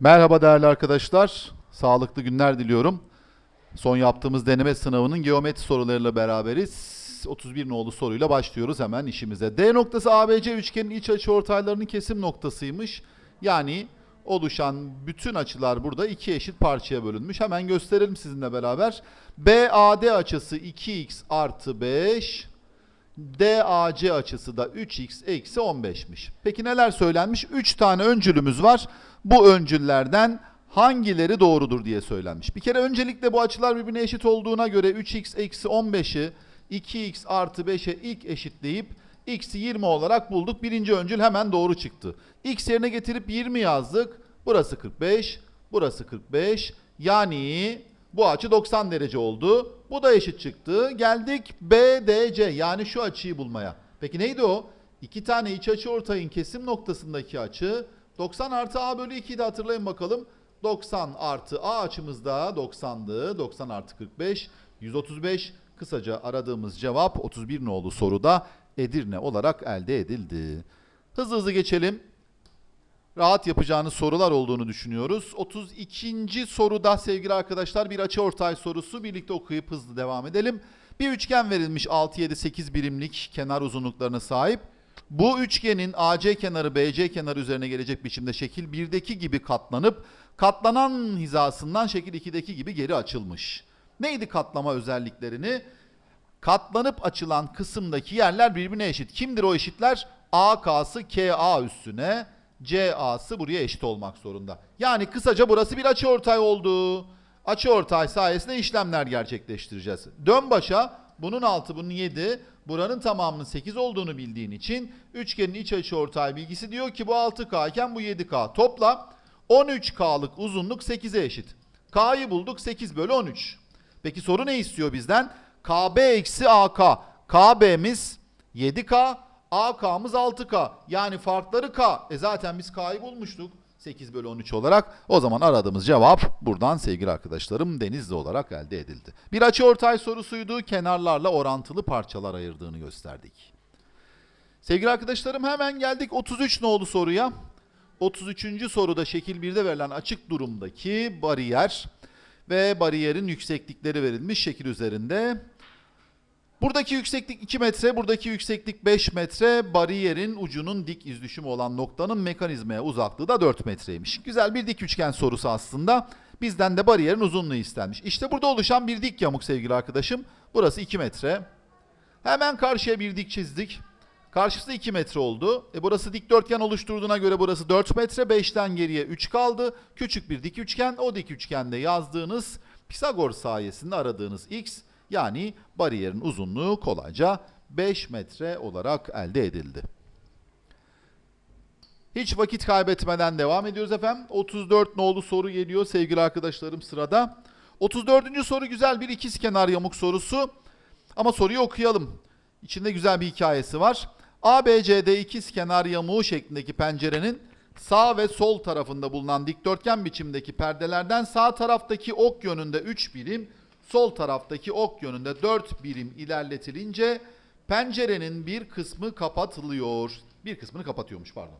Merhaba değerli arkadaşlar. Sağlıklı günler diliyorum. Son yaptığımız deneme sınavının geometri sorularıyla beraberiz. 31 nolu soruyla başlıyoruz hemen işimize. D noktası ABC üçgenin iç açı ortaylarının kesim noktasıymış. Yani oluşan bütün açılar burada iki eşit parçaya bölünmüş. Hemen gösterelim sizinle beraber. BAD açısı 2x artı 5. DAC açısı da 3x eksi 15'miş. Peki neler söylenmiş? 3 tane öncülümüz var. Bu öncüllerden hangileri doğrudur diye söylenmiş. Bir kere öncelikle bu açılar birbirine eşit olduğuna göre 3x eksi 15'i 2x artı 5'e ilk eşitleyip x'i 20 olarak bulduk. Birinci öncül hemen doğru çıktı. x yerine getirip 20 yazdık. Burası 45, burası 45. Yani bu açı 90 derece oldu. Bu da eşit çıktı. Geldik BDC yani şu açıyı bulmaya. Peki neydi o? İki tane iç açı ortayın kesim noktasındaki açı 90 artı A bölü 2'yi de hatırlayın bakalım. 90 artı A açımızda 90'dı. 90 artı 45 135. Kısaca aradığımız cevap 31 nolu soruda Edirne olarak elde edildi. Hızlı hızlı geçelim rahat yapacağınız sorular olduğunu düşünüyoruz. 32. soruda sevgili arkadaşlar bir açı ortay sorusu. Birlikte okuyup hızlı devam edelim. Bir üçgen verilmiş 6, 7, 8 birimlik kenar uzunluklarına sahip. Bu üçgenin AC kenarı BC kenarı üzerine gelecek biçimde şekil 1'deki gibi katlanıp katlanan hizasından şekil 2'deki gibi geri açılmış. Neydi katlama özelliklerini? Katlanıp açılan kısımdaki yerler birbirine eşit. Kimdir o eşitler? AK'sı KA üstüne, CA'sı buraya eşit olmak zorunda. Yani kısaca burası bir açıortay oldu. Açıortay sayesinde işlemler gerçekleştireceğiz. Dön başa. Bunun 6, bunun 7. Buranın tamamının 8 olduğunu bildiğin için üçgenin iç açıortay bilgisi diyor ki bu 6K iken bu 7K. Topla 13K'lık uzunluk 8'e eşit. K'yı bulduk 8 bölü 13. Peki soru ne istiyor bizden? KB eksi AK. KB'miz 7K, AK'mız 6K. Yani farkları K. E zaten biz K'yı bulmuştuk. 8 bölü 13 olarak. O zaman aradığımız cevap buradan sevgili arkadaşlarım Denizli olarak elde edildi. Bir açıortay sorusuydu. Kenarlarla orantılı parçalar ayırdığını gösterdik. Sevgili arkadaşlarım hemen geldik 33 nolu soruya. 33. soruda şekil 1'de verilen açık durumdaki bariyer ve bariyerin yükseklikleri verilmiş şekil üzerinde. Buradaki yükseklik 2 metre, buradaki yükseklik 5 metre. Bariyerin ucunun dik iz düşümü olan noktanın mekanizmaya uzaklığı da 4 metreymiş. Güzel bir dik üçgen sorusu aslında. Bizden de bariyerin uzunluğu istenmiş. İşte burada oluşan bir dik yamuk sevgili arkadaşım. Burası 2 metre. Hemen karşıya bir dik çizdik. Karşısı 2 metre oldu. E burası dikdörtgen oluşturduğuna göre burası 4 metre. 5'ten geriye 3 kaldı. Küçük bir dik üçgen. O dik üçgende yazdığınız Pisagor sayesinde aradığınız x yani bariyerin uzunluğu kolayca 5 metre olarak elde edildi. Hiç vakit kaybetmeden devam ediyoruz efendim. 34 nolu soru geliyor sevgili arkadaşlarım sırada. 34. soru güzel bir ikizkenar yamuk sorusu. Ama soruyu okuyalım. İçinde güzel bir hikayesi var. ABCD ikizkenar yamuğu şeklindeki pencerenin sağ ve sol tarafında bulunan dikdörtgen biçimdeki perdelerden sağ taraftaki ok yönünde 3 birim, sol taraftaki ok yönünde 4 birim ilerletilince pencerenin bir kısmı kapatılıyor. Bir kısmını kapatıyormuş pardon.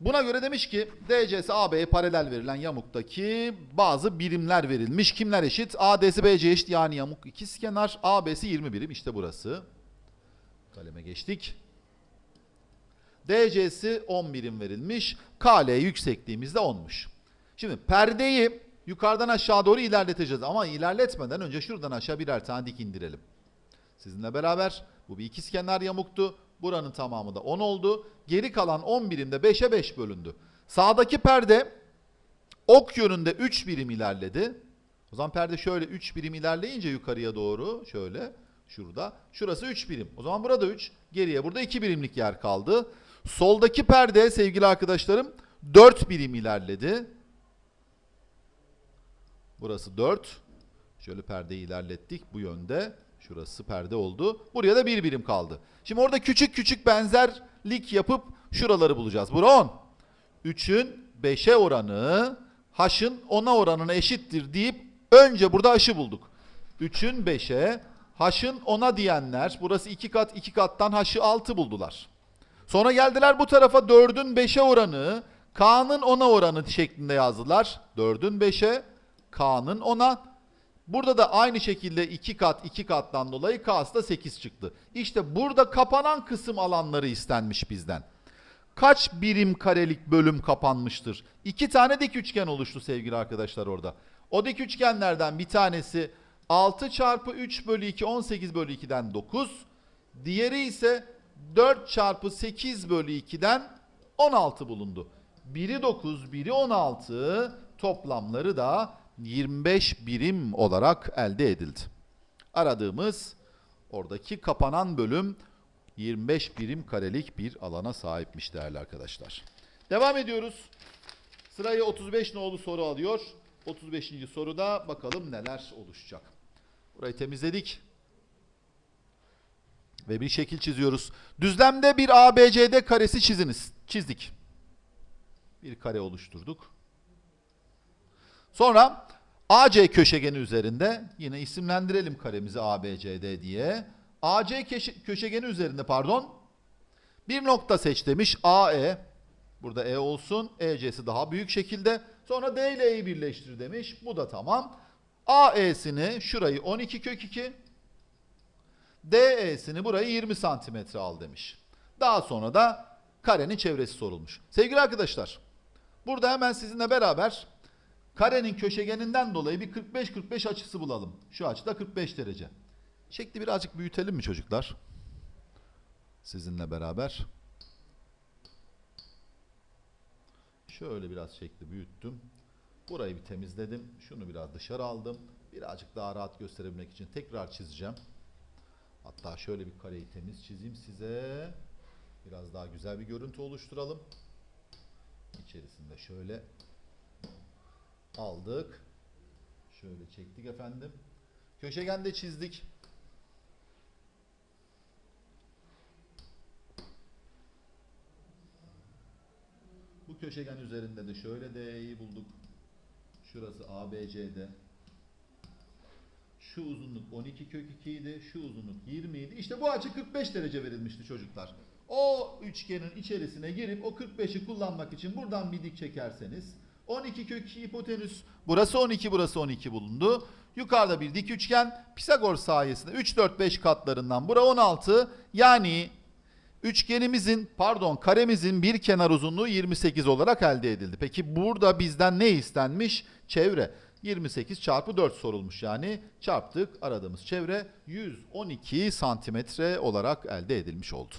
Buna göre demiş ki DC'si AB'ye paralel verilen yamuktaki bazı birimler verilmiş. Kimler eşit? AD'si BC eşit yani yamuk ikizkenar. AB'si 20 birim işte burası. Kaleme geçtik. DC'si 10 birim verilmiş. KL yüksekliğimiz de 10'muş. Şimdi perdeyi yukarıdan aşağı doğru ilerleteceğiz. Ama ilerletmeden önce şuradan aşağı birer tane dik indirelim. Sizinle beraber bu bir ikizkenar yamuktu. Buranın tamamı da 10 oldu. Geri kalan 10 birimde 5'e 5 bölündü. Sağdaki perde ok yönünde 3 birim ilerledi. O zaman perde şöyle 3 birim ilerleyince yukarıya doğru şöyle şurada. Şurası 3 birim. O zaman burada 3. Geriye burada 2 birimlik yer kaldı. Soldaki perde sevgili arkadaşlarım 4 birim ilerledi. Burası 4. Şöyle perdeyi ilerlettik bu yönde. Şurası perde oldu. Buraya da bir birim kaldı. Şimdi orada küçük küçük benzerlik yapıp şuraları bulacağız. Bura 10. 3'ün 5'e oranı h'ın 10'a oranına eşittir deyip önce burada h'ı bulduk. 3'ün 5'e h'ın 10'a diyenler burası 2 kat 2 kattan h'ı 6 buldular. Sonra geldiler bu tarafa 4'ün 5'e oranı K'nın 10'a oranı şeklinde yazdılar. 4'ün 5'e, K'nın 10'a. Burada da aynı şekilde 2 kat 2 kattan dolayı K'sı da 8 çıktı. İşte burada kapanan kısım alanları istenmiş bizden. Kaç birim karelik bölüm kapanmıştır? İki tane dik üçgen oluştu sevgili arkadaşlar orada. O dik üçgenlerden bir tanesi 6 çarpı 3 bölü 2 18 bölü 2'den 9. Diğeri ise 4 çarpı 8 bölü 2'den 16 bulundu. Biri 9, biri 16 toplamları da 25 birim olarak elde edildi. Aradığımız oradaki kapanan bölüm 25 birim karelik bir alana sahipmiş değerli arkadaşlar. Devam ediyoruz. Sırayı 35 nolu soru alıyor. 35. soruda bakalım neler oluşacak. Burayı temizledik. Ve bir şekil çiziyoruz. Düzlemde bir ABCD karesi çiziniz. Çizdik. Bir kare oluşturduk. Sonra AC köşegeni üzerinde yine isimlendirelim karemizi ABCD diye. AC köşe- köşegeni üzerinde pardon bir nokta seç demiş AE. Burada E olsun. EC'si daha büyük şekilde. Sonra D ile E'yi birleştir demiş. Bu da tamam. AE'sini şurayı 12 kök 2. DE'sini burayı 20 santimetre al demiş. Daha sonra da karenin çevresi sorulmuş. Sevgili arkadaşlar, burada hemen sizinle beraber karenin köşegeninden dolayı bir 45-45 açısı bulalım. Şu açıda 45 derece. Şekli birazcık büyütelim mi çocuklar? Sizinle beraber. Şöyle biraz şekli büyüttüm. Burayı bir temizledim. Şunu biraz dışarı aldım. Birazcık daha rahat gösterebilmek için tekrar çizeceğim. Hatta şöyle bir kareyi temiz çizeyim size. Biraz daha güzel bir görüntü oluşturalım. İçerisinde şöyle aldık. Şöyle çektik efendim. Köşegen de çizdik. Bu köşegen üzerinde de şöyle DE'yi bulduk. Şurası ABCD. Şu uzunluk 12 kök 2 idi. Şu uzunluk 20 idi. İşte bu açı 45 derece verilmişti çocuklar. O üçgenin içerisine girip o 45'i kullanmak için buradan bir dik çekerseniz 12 kök 2 hipotenüs. Burası 12, burası 12 bulundu. Yukarıda bir dik üçgen. Pisagor sayesinde 3, 4, 5 katlarından bura 16. Yani Üçgenimizin pardon karemizin bir kenar uzunluğu 28 olarak elde edildi. Peki burada bizden ne istenmiş? Çevre. 28 çarpı 4 sorulmuş yani çarptık aradığımız çevre 112 santimetre olarak elde edilmiş oldu.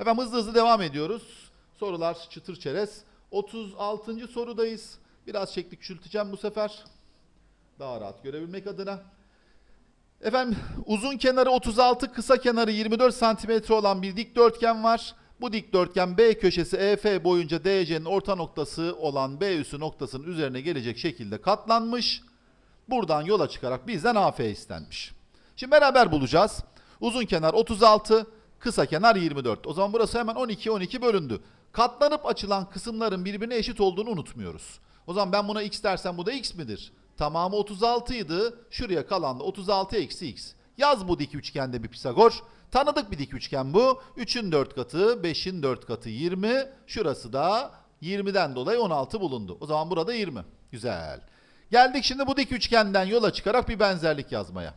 Efendim hızlı hızlı devam ediyoruz. Sorular çıtır çerez. 36. sorudayız. Biraz şekli küçülteceğim bu sefer. Daha rahat görebilmek adına. Efendim uzun kenarı 36, kısa kenarı 24 santimetre olan bir dikdörtgen var. Bu dikdörtgen B köşesi EF boyunca DC'nin orta noktası olan B üssü noktasının üzerine gelecek şekilde katlanmış. Buradan yola çıkarak bizden AF istenmiş. Şimdi beraber bulacağız. Uzun kenar 36, kısa kenar 24. O zaman burası hemen 12 12 bölündü. Katlanıp açılan kısımların birbirine eşit olduğunu unutmuyoruz. O zaman ben buna x dersem bu da x midir? Tamamı 36 idi. Şuraya kalan da 36 eksi x. Yaz bu dik üçgende bir Pisagor. Tanıdık bir dik üçgen bu. 3'ün 4 katı, 5'in 4 katı 20. Şurası da 20'den dolayı 16 bulundu. O zaman burada 20. Güzel. Geldik şimdi bu dik üçgenden yola çıkarak bir benzerlik yazmaya.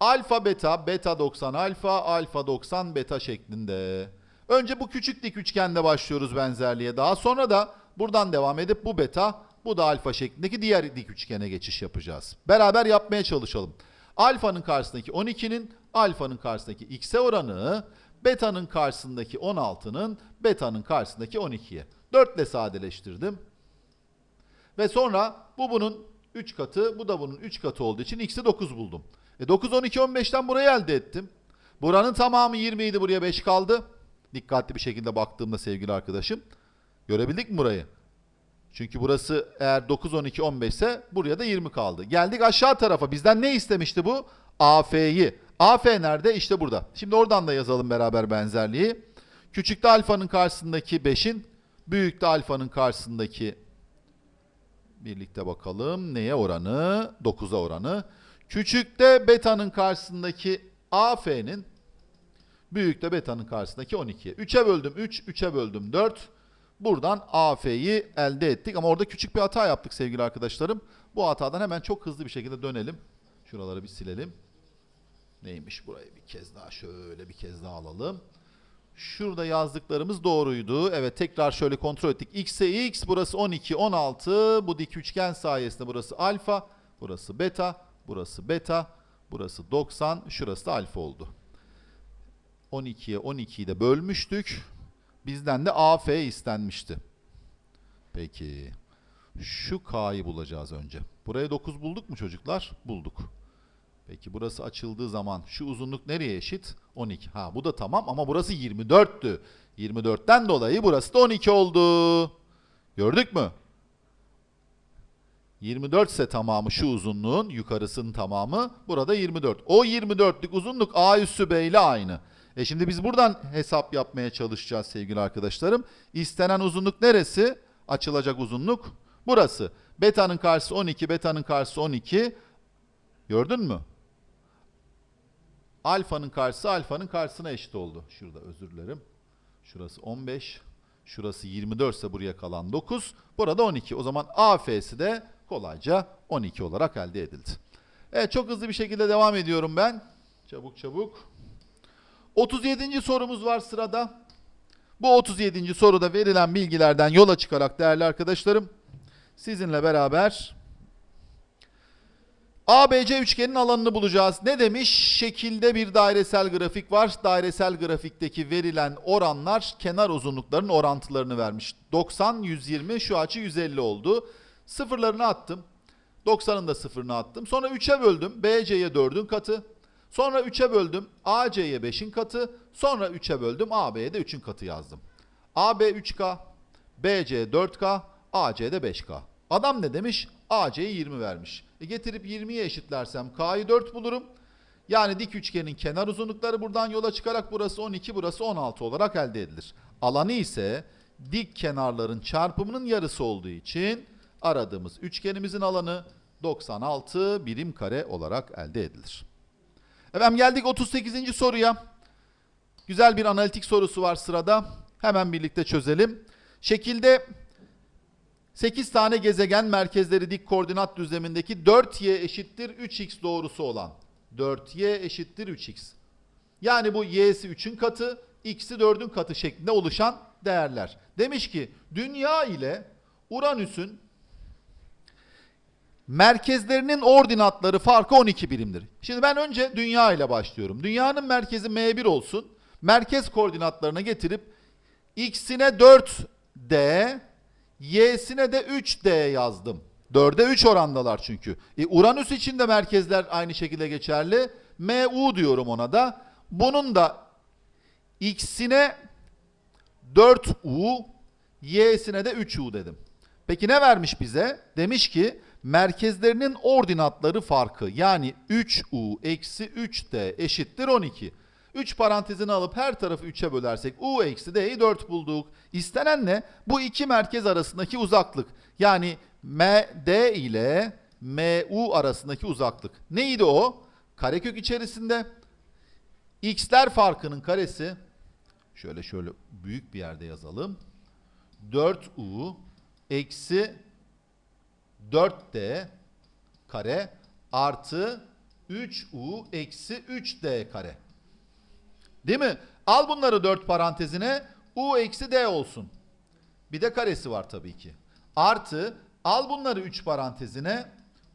Alfa beta, beta 90 alfa, alfa 90 beta şeklinde. Önce bu küçük dik üçgende başlıyoruz benzerliğe. Daha sonra da buradan devam edip bu beta, bu da alfa şeklindeki diğer dik üçgene geçiş yapacağız. Beraber yapmaya çalışalım. Alfanın karşısındaki 12'nin alfanın karşısındaki x'e oranı, beta'nın karşısındaki 16'nın betanın karşısındaki 12'ye. 4 ile sadeleştirdim. Ve sonra bu bunun 3 katı, bu da bunun 3 katı olduğu için x'i 9 buldum. E 9, 12, 15'ten burayı elde ettim. Buranın tamamı 20 idi, buraya 5 kaldı. Dikkatli bir şekilde baktığımda sevgili arkadaşım. Görebildik mi burayı? Çünkü burası eğer 9, 12, 15 ise buraya da 20 kaldı. Geldik aşağı tarafa. Bizden ne istemişti bu? AF'yi. AF nerede? İşte burada. Şimdi oradan da yazalım beraber benzerliği. Küçükte alfanın karşısındaki 5'in, büyükte alfanın karşısındaki birlikte bakalım neye oranı? 9'a oranı. Küçükte beta'nın karşısındaki AF'nin büyükte beta'nın karşısındaki 12'ye. 3'e böldüm 3, 3'e böldüm 4. Buradan AF'yi elde ettik ama orada küçük bir hata yaptık sevgili arkadaşlarım. Bu hatadan hemen çok hızlı bir şekilde dönelim. Şuraları bir silelim. Neymiş burayı bir kez daha şöyle bir kez daha alalım. Şurada yazdıklarımız doğruydu. Evet tekrar şöyle kontrol ettik. X'e X burası 12, 16. Bu dik üçgen sayesinde burası alfa. Burası beta. Burası beta. Burası 90. Şurası da alfa oldu. 12'ye 12'yi de bölmüştük. Bizden de AF istenmişti. Peki. Şu K'yı bulacağız önce. Buraya 9 bulduk mu çocuklar? Bulduk. Peki burası açıldığı zaman şu uzunluk nereye eşit? 12. Ha bu da tamam ama burası 24'tü. 24'ten dolayı burası da 12 oldu. Gördük mü? 24 ise tamamı şu uzunluğun yukarısının tamamı burada 24. O 24'lük uzunluk A üssü B ile aynı. E şimdi biz buradan hesap yapmaya çalışacağız sevgili arkadaşlarım. İstenen uzunluk neresi? Açılacak uzunluk burası. Beta'nın karşısı 12, beta'nın karşısı 12. Gördün mü? Alfa'nın karşısı alfanın karşısına eşit oldu. Şurada özür dilerim. Şurası 15. Şurası 24 ise buraya kalan 9. Burada 12. O zaman AF'si de kolayca 12 olarak elde edildi. Evet çok hızlı bir şekilde devam ediyorum ben. Çabuk çabuk. 37. sorumuz var sırada. Bu 37. soruda verilen bilgilerden yola çıkarak değerli arkadaşlarım sizinle beraber ABC üçgenin alanını bulacağız. Ne demiş? Şekilde bir dairesel grafik var. Dairesel grafikteki verilen oranlar kenar uzunluklarının orantılarını vermiş. 90, 120, şu açı 150 oldu. Sıfırlarını attım. 90'ın da sıfırını attım. Sonra 3'e böldüm. BC'ye 4'ün katı. Sonra 3'e böldüm. AC'ye 5'in katı. Sonra 3'e böldüm. AB'ye de 3'ün katı yazdım. AB 3K, BC 4K, AC de 5K. Adam ne demiş? AC'ye 20 vermiş. E getirip 20'ye eşitlersem K'yı 4 bulurum. Yani dik üçgenin kenar uzunlukları buradan yola çıkarak burası 12, burası 16 olarak elde edilir. Alanı ise dik kenarların çarpımının yarısı olduğu için aradığımız üçgenimizin alanı 96 birim kare olarak elde edilir. Efendim geldik 38. soruya. Güzel bir analitik sorusu var sırada. Hemen birlikte çözelim. Şekilde 8 tane gezegen merkezleri dik koordinat düzlemindeki 4y eşittir 3x doğrusu olan 4y eşittir 3x. Yani bu y'si 3'ün katı, x'i 4'ün katı şeklinde oluşan değerler. Demiş ki dünya ile Uranüs'ün merkezlerinin ordinatları farkı 12 birimdir. Şimdi ben önce dünya ile başlıyorum. Dünyanın merkezi M1 olsun. Merkez koordinatlarına getirip x'ine 4d, y'sine de 3d yazdım. 4'e 3 orandalar çünkü. E, Uranüs için de merkezler aynı şekilde geçerli. MU diyorum ona da. Bunun da x'ine 4u, y'sine de 3u dedim. Peki ne vermiş bize? Demiş ki merkezlerinin ordinatları farkı yani 3u eksi 3d eşittir 12. 3 parantezini alıp her tarafı 3'e bölersek u eksi d'yi 4 bulduk. İstenen ne? Bu iki merkez arasındaki uzaklık. Yani MD ile MU arasındaki uzaklık. Neydi o? Karekök içerisinde x'ler farkının karesi şöyle şöyle büyük bir yerde yazalım. 4u eksi 4d kare artı 3u eksi 3d kare. Değil mi? Al bunları 4 parantezine u eksi d olsun. Bir de karesi var tabii ki. Artı al bunları 3 parantezine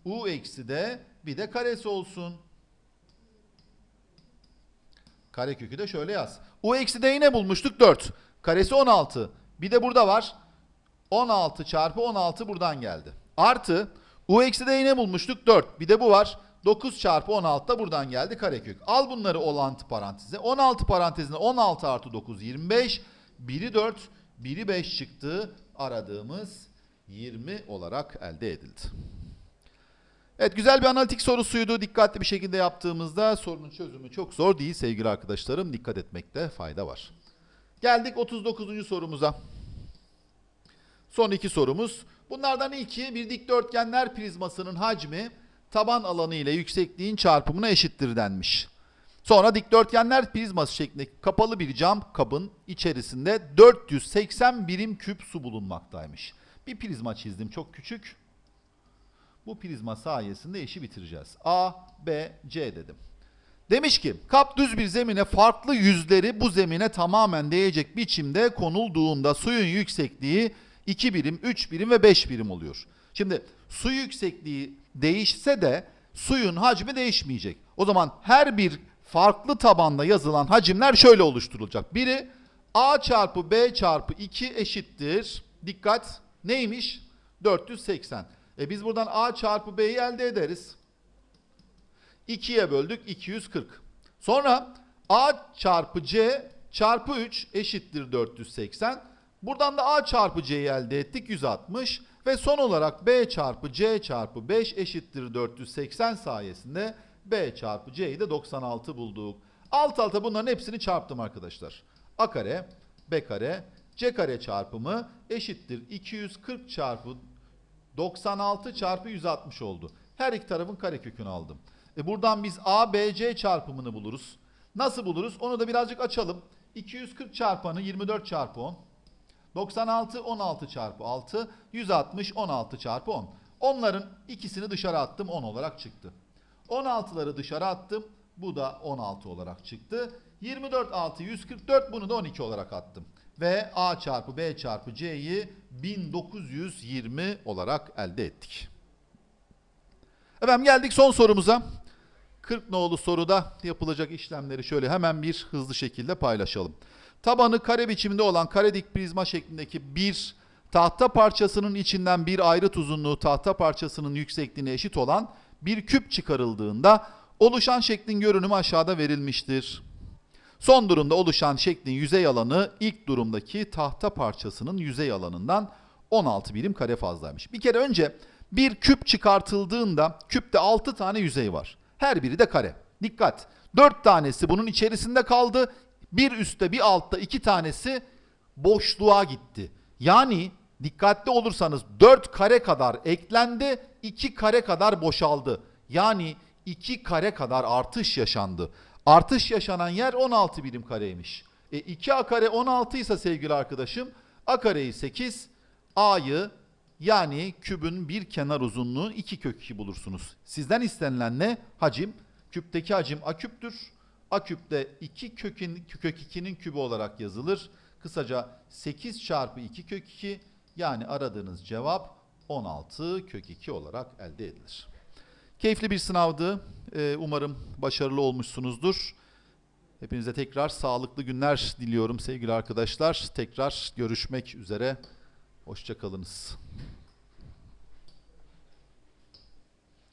u eksi d bir de karesi olsun. Karekökü de şöyle yaz. u eksi d'yi ne bulmuştuk? 4. Karesi 16. Bir de burada var. 16 çarpı 16 buradan geldi. Artı u eksi d'yi ne bulmuştuk? 4. Bir de bu var. 9 çarpı 16 da buradan geldi karekök. Al bunları 16 paranteze. 16 parantezine 16 artı 9 25. Biri 4, biri 5 çıktı. Aradığımız 20 olarak elde edildi. Evet güzel bir analitik sorusuydu. Dikkatli bir şekilde yaptığımızda sorunun çözümü çok zor değil sevgili arkadaşlarım. Dikkat etmekte fayda var. Geldik 39. sorumuza. Son iki sorumuz. Bunlardan ilki bir dikdörtgenler prizmasının hacmi taban alanı ile yüksekliğin çarpımına eşittir denmiş. Sonra dikdörtgenler prizması şeklindeki kapalı bir cam kabın içerisinde 480 birim küp su bulunmaktaymış. Bir prizma çizdim çok küçük. Bu prizma sayesinde işi bitireceğiz. A, B, C dedim. Demiş ki kap düz bir zemine farklı yüzleri bu zemine tamamen değecek biçimde konulduğunda suyun yüksekliği 2 birim, 3 birim ve 5 birim oluyor. Şimdi su yüksekliği değişse de suyun hacmi değişmeyecek. O zaman her bir farklı tabanda yazılan hacimler şöyle oluşturulacak. Biri A çarpı B çarpı 2 eşittir. Dikkat neymiş? 480. E biz buradan A çarpı B'yi elde ederiz. 2'ye böldük 240. Sonra A çarpı C çarpı 3 eşittir 480. Buradan da A çarpı C'yi elde ettik 160. Ve son olarak B çarpı C çarpı 5 eşittir 480 sayesinde B çarpı C'yi de 96 bulduk. Alt alta bunların hepsini çarptım arkadaşlar. A kare, B kare, C kare çarpımı eşittir 240 çarpı 96 çarpı 160 oldu. Her iki tarafın karekökünü aldım. E buradan biz A, B, C çarpımını buluruz. Nasıl buluruz? Onu da birazcık açalım. 240 çarpanı 24 çarpı 10. 96 16 çarpı 6. 160 16 çarpı 10. Onların ikisini dışarı attım 10 olarak çıktı. 16'ları dışarı attım. Bu da 16 olarak çıktı. 24 6 144 bunu da 12 olarak attım. Ve A çarpı B çarpı C'yi 1920 olarak elde ettik. Efendim geldik son sorumuza. 40 nolu soruda yapılacak işlemleri şöyle hemen bir hızlı şekilde paylaşalım. Tabanı kare biçiminde olan kare dik prizma şeklindeki bir tahta parçasının içinden bir ayrıt uzunluğu tahta parçasının yüksekliğine eşit olan bir küp çıkarıldığında oluşan şeklin görünümü aşağıda verilmiştir. Son durumda oluşan şeklin yüzey alanı ilk durumdaki tahta parçasının yüzey alanından 16 birim kare fazlaymış. Bir kere önce bir küp çıkartıldığında küpte 6 tane yüzey var. Her biri de kare. Dikkat. 4 tanesi bunun içerisinde kaldı. Bir üstte bir altta 2 tanesi boşluğa gitti. Yani dikkatli olursanız 4 kare kadar eklendi, 2 kare kadar boşaldı. Yani 2 kare kadar artış yaşandı. Artış yaşanan yer 16 birim kareymiş. E 2a kare 16 ise sevgili arkadaşım a kareyi 8, a'yı yani kübün bir kenar uzunluğu 2 kök 2 bulursunuz. Sizden istenilen ne? Hacim. Küpteki hacim a küptür. A küpte 2 kökün, kök 2'nin kübü olarak yazılır. Kısaca 8 çarpı 2 kök 2 yani aradığınız cevap 16 kök 2 olarak elde edilir. Keyifli bir sınavdı. Ee, umarım başarılı olmuşsunuzdur. Hepinize tekrar sağlıklı günler diliyorum sevgili arkadaşlar. Tekrar görüşmek üzere. Hoşçakalınız.